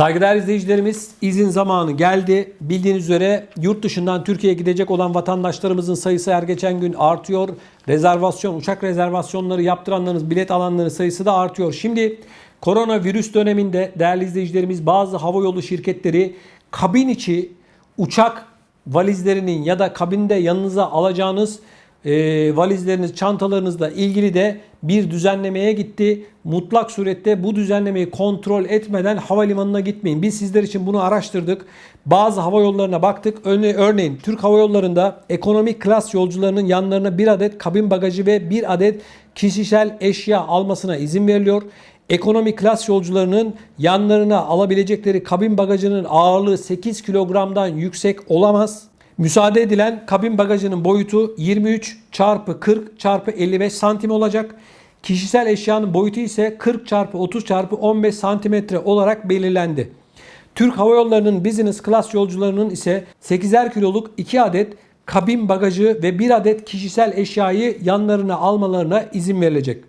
Saygıdeğer izleyicilerimiz izin zamanı geldi. Bildiğiniz üzere yurt dışından Türkiye'ye gidecek olan vatandaşlarımızın sayısı her geçen gün artıyor. Rezervasyon, uçak rezervasyonları yaptıranların, bilet alanların sayısı da artıyor. Şimdi koronavirüs döneminde değerli izleyicilerimiz bazı havayolu şirketleri kabin içi uçak valizlerinin ya da kabinde yanınıza alacağınız e, valizleriniz, çantalarınızla ilgili de bir düzenlemeye gitti. Mutlak surette bu düzenlemeyi kontrol etmeden havalimanına gitmeyin. Biz sizler için bunu araştırdık. Bazı hava yollarına baktık. Örne- Örneğin Türk Hava Yolları'nda ekonomik klas yolcularının yanlarına bir adet kabin bagajı ve bir adet kişisel eşya almasına izin veriliyor. Ekonomik klas yolcularının yanlarına alabilecekleri kabin bagajının ağırlığı 8 kilogramdan yüksek olamaz. Müsaade edilen kabin bagajının boyutu 23 çarpı 40 çarpı 55 santim olacak. Kişisel eşyanın boyutu ise 40 çarpı 30 çarpı 15 santimetre olarak belirlendi. Türk Hava Yolları'nın business class yolcularının ise 8'er kiloluk 2 adet kabin bagajı ve 1 adet kişisel eşyayı yanlarına almalarına izin verilecek.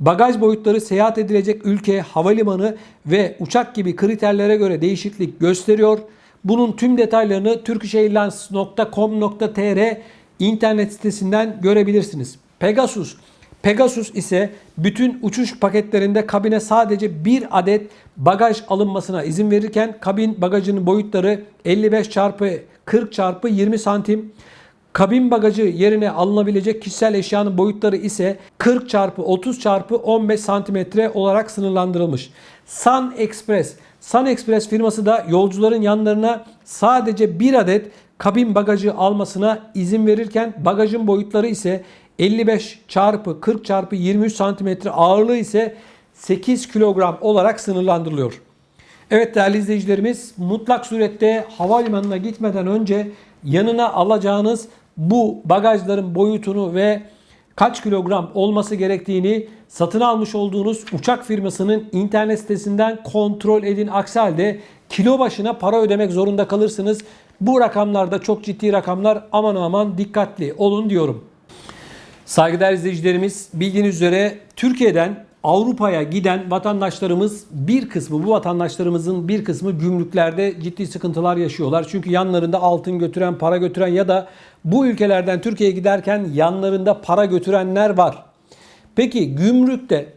Bagaj boyutları seyahat edilecek ülke, havalimanı ve uçak gibi kriterlere göre değişiklik gösteriyor. Bunun tüm detaylarını turkishairlines.com.tr internet sitesinden görebilirsiniz. Pegasus Pegasus ise bütün uçuş paketlerinde kabine sadece bir adet bagaj alınmasına izin verirken kabin bagajının boyutları 55 çarpı 40 çarpı 20 santim. Kabin bagajı yerine alınabilecek kişisel eşyanın boyutları ise 40 çarpı 30 çarpı 15 santimetre olarak sınırlandırılmış. Sun Express Sun Express firması da yolcuların yanlarına sadece bir adet kabin bagajı almasına izin verirken bagajın boyutları ise 55 çarpı 40 çarpı 23 santimetre ağırlığı ise 8 kilogram olarak sınırlandırılıyor. Evet değerli izleyicilerimiz mutlak surette havalimanına gitmeden önce yanına alacağınız bu bagajların boyutunu ve kaç kilogram olması gerektiğini satın almış olduğunuz uçak firmasının internet sitesinden kontrol edin. Aksi halde kilo başına para ödemek zorunda kalırsınız. Bu rakamlar da çok ciddi rakamlar. Aman aman dikkatli olun diyorum. Saygıdeğer izleyicilerimiz bildiğiniz üzere Türkiye'den Avrupa'ya giden vatandaşlarımız bir kısmı bu vatandaşlarımızın bir kısmı gümrüklerde ciddi sıkıntılar yaşıyorlar. Çünkü yanlarında altın götüren, para götüren ya da bu ülkelerden Türkiye'ye giderken yanlarında para götürenler var. Peki gümrükte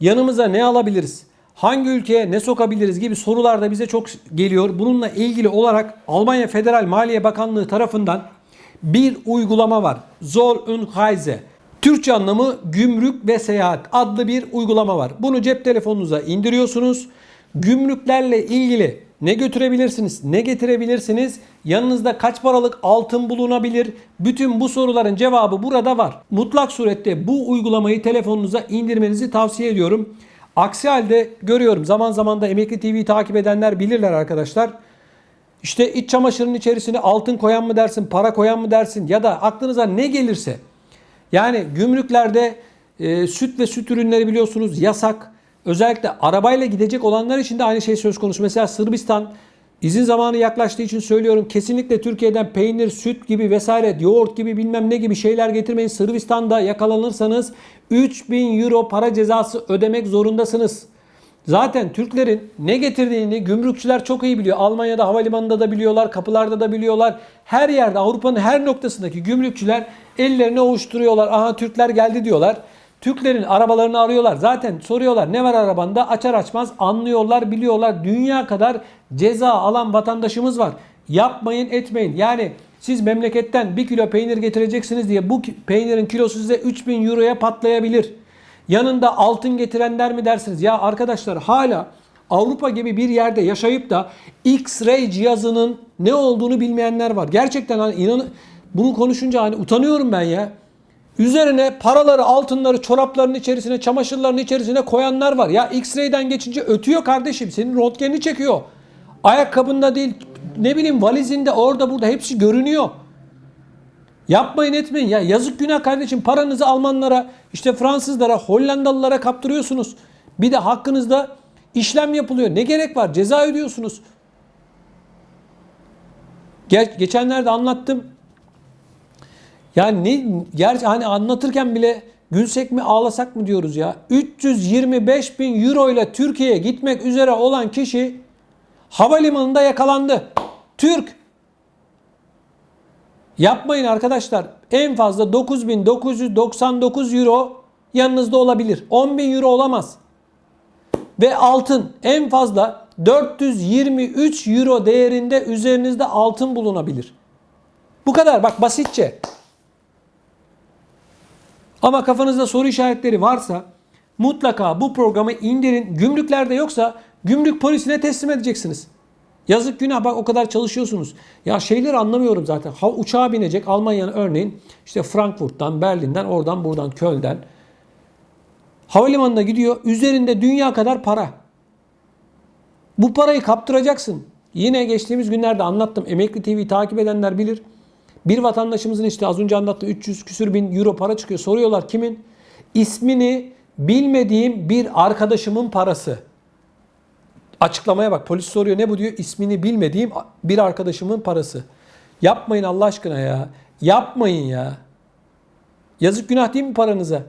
yanımıza ne alabiliriz? Hangi ülkeye ne sokabiliriz gibi sorular da bize çok geliyor. Bununla ilgili olarak Almanya Federal Maliye Bakanlığı tarafından bir uygulama var. Zoll und Reise. Türkçe anlamı gümrük ve seyahat adlı bir uygulama var. Bunu cep telefonunuza indiriyorsunuz. Gümrüklerle ilgili ne götürebilirsiniz, ne getirebilirsiniz, yanınızda kaç paralık altın bulunabilir? Bütün bu soruların cevabı burada var. Mutlak surette bu uygulamayı telefonunuza indirmenizi tavsiye ediyorum. Aksi halde görüyorum zaman zaman da Emekli TV'yi takip edenler bilirler arkadaşlar. İşte iç çamaşırının içerisine altın koyan mı dersin, para koyan mı dersin ya da aklınıza ne gelirse. Yani gümrüklerde e, süt ve süt ürünleri biliyorsunuz yasak. Özellikle arabayla gidecek olanlar için de aynı şey söz konusu. Mesela Sırbistan izin zamanı yaklaştığı için söylüyorum. Kesinlikle Türkiye'den peynir, süt gibi vesaire, yoğurt gibi bilmem ne gibi şeyler getirmeyin. Sırbistan'da yakalanırsanız 3000 euro para cezası ödemek zorundasınız. Zaten Türklerin ne getirdiğini gümrükçüler çok iyi biliyor. Almanya'da havalimanında da biliyorlar, kapılarda da biliyorlar. Her yerde Avrupa'nın her noktasındaki gümrükçüler ellerini ovuşturuyorlar. Aha Türkler geldi diyorlar. Türklerin arabalarını arıyorlar. Zaten soruyorlar ne var arabanda? Açar açmaz anlıyorlar, biliyorlar. Dünya kadar ceza alan vatandaşımız var. Yapmayın, etmeyin. Yani siz memleketten bir kilo peynir getireceksiniz diye bu peynirin kilosu size 3000 euroya patlayabilir. Yanında altın getirenler mi dersiniz? Ya arkadaşlar hala Avrupa gibi bir yerde yaşayıp da X-ray cihazının ne olduğunu bilmeyenler var. Gerçekten hani inan bunu konuşunca hani utanıyorum ben ya. Üzerine paraları, altınları, çorapların içerisine, çamaşırların içerisine koyanlar var. Ya X-ray'den geçince ötüyor kardeşim. Senin röntgenini çekiyor. Ayakkabında değil, ne bileyim valizinde, orada burada hepsi görünüyor. Yapmayın etmeyin ya yazık günah kardeşim paranızı Almanlara işte Fransızlara Hollandalılara kaptırıyorsunuz. Bir de hakkınızda işlem yapılıyor. Ne gerek var? Ceza ödüyorsunuz. Ger- geçenlerde anlattım. Yani ne gerçi hani anlatırken bile gülsek mi ağlasak mı diyoruz ya. 325 bin euro ile Türkiye'ye gitmek üzere olan kişi Havalimanında yakalandı. Türk. Yapmayın arkadaşlar. En fazla 9999 euro yanınızda olabilir. 10.000 euro olamaz. Ve altın en fazla 423 euro değerinde üzerinizde altın bulunabilir. Bu kadar bak basitçe. Ama kafanızda soru işaretleri varsa mutlaka bu programı indirin. Gümrüklerde yoksa gümrük polisine teslim edeceksiniz. Yazık günah bak o kadar çalışıyorsunuz. Ya şeyleri anlamıyorum zaten. Ha, uçağa binecek Almanya'nın örneğin işte Frankfurt'tan, Berlin'den, oradan buradan, Köln'den. Havalimanına gidiyor. Üzerinde dünya kadar para. Bu parayı kaptıracaksın. Yine geçtiğimiz günlerde anlattım. Emekli TV'yi takip edenler bilir. Bir vatandaşımızın işte az önce anlattığı 300 küsür bin euro para çıkıyor. Soruyorlar kimin? İsmini bilmediğim bir arkadaşımın parası. Açıklamaya bak. Polis soruyor ne bu diyor? İsmini bilmediğim bir arkadaşımın parası. Yapmayın Allah aşkına ya. Yapmayın ya. Yazık günah değil mi paranıza?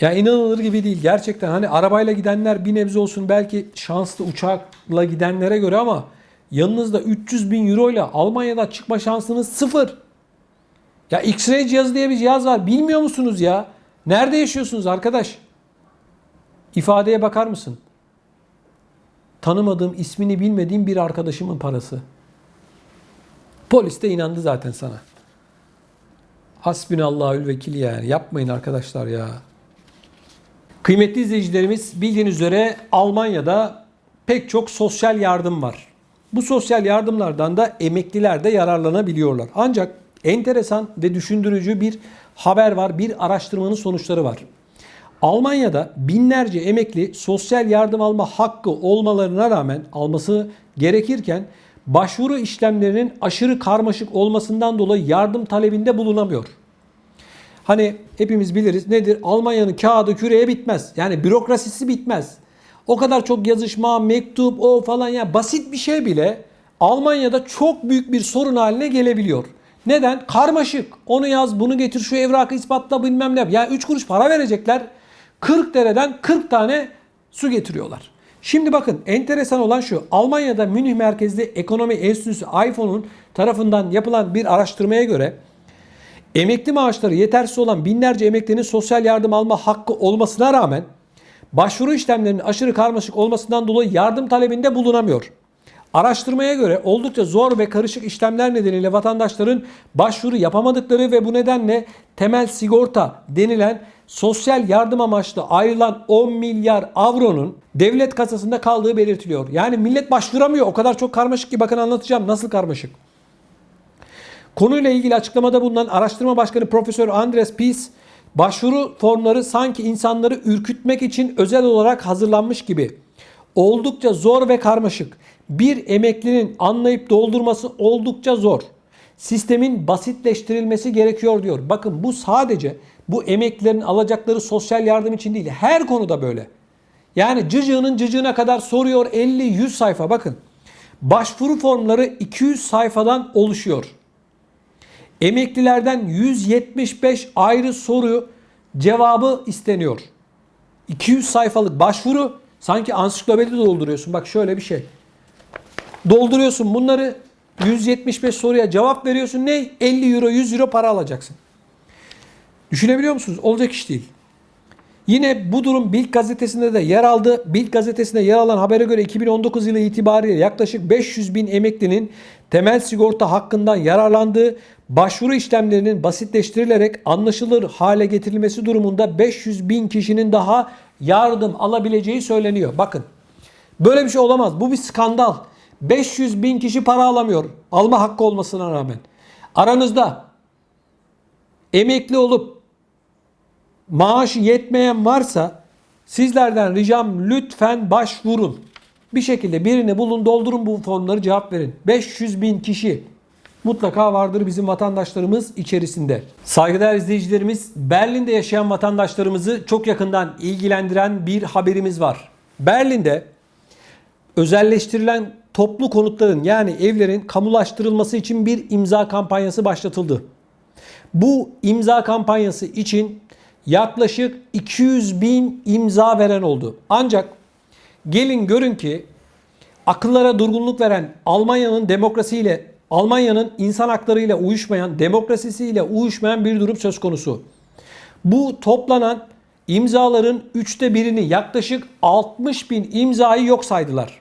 Ya inanılır gibi değil. Gerçekten hani arabayla gidenler bir nebze olsun belki şanslı uçakla gidenlere göre ama yanınızda 300 bin euro ile Almanya'da çıkma şansınız sıfır. Ya X-ray cihazı diye bir cihaz var. Bilmiyor musunuz ya? Nerede yaşıyorsunuz arkadaş? İfadeye bakar mısın? Tanımadığım, ismini bilmediğim bir arkadaşımın parası. Polis de inandı zaten sana. Hasbinallahül vekil yani. Yapmayın arkadaşlar ya. Kıymetli izleyicilerimiz bildiğiniz üzere Almanya'da pek çok sosyal yardım var. Bu sosyal yardımlardan da emekliler de yararlanabiliyorlar. Ancak enteresan ve düşündürücü bir haber var. Bir araştırmanın sonuçları var. Almanya'da binlerce emekli sosyal yardım alma hakkı olmalarına rağmen alması gerekirken başvuru işlemlerinin aşırı karmaşık olmasından dolayı yardım talebinde bulunamıyor. Hani hepimiz biliriz nedir? Almanya'nın kağıdı küreye bitmez. Yani bürokrasisi bitmez. O kadar çok yazışma, mektup, o falan ya basit bir şey bile Almanya'da çok büyük bir sorun haline gelebiliyor. Neden? Karmaşık. Onu yaz, bunu getir, şu evrakı ispatla bilmem ne. Ya 3 kuruş para verecekler. 40 dereden 40 tane su getiriyorlar. Şimdi bakın enteresan olan şu. Almanya'da Münih merkezli ekonomi enstitüsü iPhone'un tarafından yapılan bir araştırmaya göre emekli maaşları yetersiz olan binlerce emeklinin sosyal yardım alma hakkı olmasına rağmen başvuru işlemlerinin aşırı karmaşık olmasından dolayı yardım talebinde bulunamıyor. Araştırmaya göre oldukça zor ve karışık işlemler nedeniyle vatandaşların başvuru yapamadıkları ve bu nedenle temel sigorta denilen sosyal yardım amaçlı ayrılan 10 milyar avronun devlet kasasında kaldığı belirtiliyor. Yani millet başvuramıyor. O kadar çok karmaşık ki bakın anlatacağım nasıl karmaşık. Konuyla ilgili açıklamada bulunan araştırma başkanı Profesör Andres Pies, başvuru formları sanki insanları ürkütmek için özel olarak hazırlanmış gibi. Oldukça zor ve karmaşık. Bir emeklinin anlayıp doldurması oldukça zor. Sistemin basitleştirilmesi gerekiyor diyor. Bakın bu sadece bu emeklilerin alacakları sosyal yardım için değil. Her konuda böyle. Yani cıcığının cıcığına kadar soruyor 50-100 sayfa bakın. Başvuru formları 200 sayfadan oluşuyor. Emeklilerden 175 ayrı soru cevabı isteniyor. 200 sayfalık başvuru sanki ansiklopedi dolduruyorsun. Bak şöyle bir şey. Dolduruyorsun bunları 175 soruya cevap veriyorsun. Ne? 50 euro 100 euro para alacaksın. Düşünebiliyor musunuz? Olacak iş değil. Yine bu durum Bild gazetesinde de yer aldı. Bild gazetesinde yer alan habere göre 2019 yılı itibariyle yaklaşık 500 bin emeklinin temel sigorta hakkından yararlandığı başvuru işlemlerinin basitleştirilerek anlaşılır hale getirilmesi durumunda 500 bin kişinin daha yardım alabileceği söyleniyor. Bakın böyle bir şey olamaz. Bu bir skandal. 500 bin kişi para alamıyor. Alma hakkı olmasına rağmen. Aranızda emekli olup maaşı yetmeyen varsa sizlerden ricam lütfen başvurun. Bir şekilde birini bulun doldurun bu formları cevap verin. 500 bin kişi mutlaka vardır bizim vatandaşlarımız içerisinde. Saygıdeğer izleyicilerimiz Berlin'de yaşayan vatandaşlarımızı çok yakından ilgilendiren bir haberimiz var. Berlin'de özelleştirilen toplu konutların yani evlerin kamulaştırılması için bir imza kampanyası başlatıldı. Bu imza kampanyası için yaklaşık 200 bin imza veren oldu. Ancak Gelin görün ki akıllara durgunluk veren Almanya'nın demokrasiyle, Almanya'nın insan haklarıyla uyuşmayan, demokrasisiyle uyuşmayan bir durum söz konusu. Bu toplanan imzaların üçte birini yaklaşık 60 bin imzayı yok saydılar.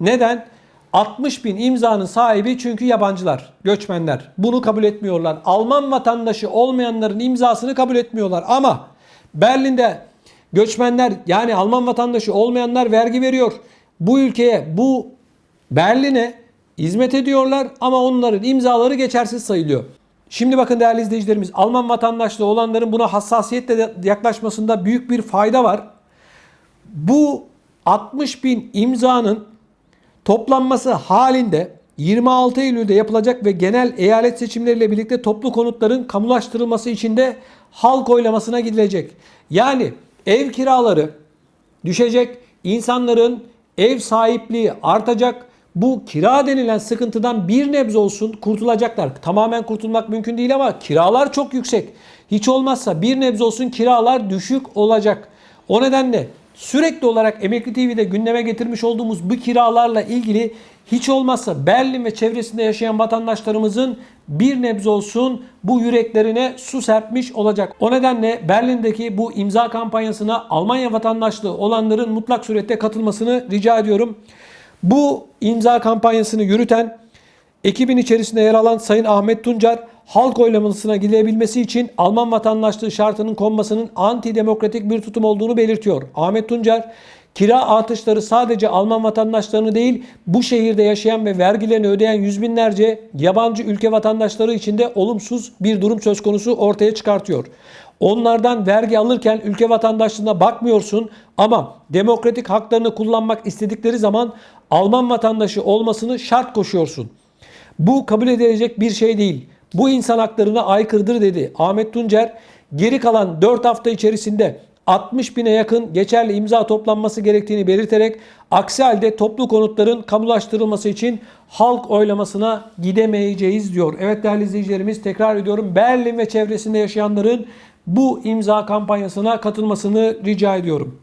Neden? 60 bin imzanın sahibi çünkü yabancılar, göçmenler. Bunu kabul etmiyorlar. Alman vatandaşı olmayanların imzasını kabul etmiyorlar. Ama Berlin'de göçmenler yani Alman vatandaşı olmayanlar vergi veriyor. Bu ülkeye, bu Berlin'e hizmet ediyorlar ama onların imzaları geçersiz sayılıyor. Şimdi bakın değerli izleyicilerimiz Alman vatandaşlığı olanların buna hassasiyetle yaklaşmasında büyük bir fayda var. Bu 60 bin imzanın toplanması halinde 26 Eylül'de yapılacak ve genel eyalet seçimleriyle birlikte toplu konutların kamulaştırılması için de halk oylamasına gidilecek. Yani ev kiraları düşecek, insanların ev sahipliği artacak. Bu kira denilen sıkıntıdan bir nebze olsun kurtulacaklar. Tamamen kurtulmak mümkün değil ama kiralar çok yüksek. Hiç olmazsa bir nebze olsun kiralar düşük olacak. O nedenle sürekli olarak Emekli TV'de gündeme getirmiş olduğumuz bu kiralarla ilgili hiç olmazsa Berlin ve çevresinde yaşayan vatandaşlarımızın bir nebze olsun bu yüreklerine su serpmiş olacak. O nedenle Berlin'deki bu imza kampanyasına Almanya vatandaşlığı olanların mutlak surette katılmasını rica ediyorum. Bu imza kampanyasını yürüten Ekibin içerisinde yer alan Sayın Ahmet Tuncer, halk oylamasına gidebilmesi için Alman vatandaşlığı şartının konmasının antidemokratik bir tutum olduğunu belirtiyor. Ahmet Tuncer, kira artışları sadece Alman vatandaşlarını değil, bu şehirde yaşayan ve vergilerini ödeyen yüz binlerce yabancı ülke vatandaşları için de olumsuz bir durum söz konusu ortaya çıkartıyor. Onlardan vergi alırken ülke vatandaşlığına bakmıyorsun ama demokratik haklarını kullanmak istedikleri zaman Alman vatandaşı olmasını şart koşuyorsun. Bu kabul edilecek bir şey değil. Bu insan haklarına aykırıdır dedi Ahmet Tuncer. Geri kalan 4 hafta içerisinde 60 bine yakın geçerli imza toplanması gerektiğini belirterek aksi halde toplu konutların kamulaştırılması için halk oylamasına gidemeyeceğiz diyor. Evet değerli izleyicilerimiz tekrar ediyorum Berlin ve çevresinde yaşayanların bu imza kampanyasına katılmasını rica ediyorum.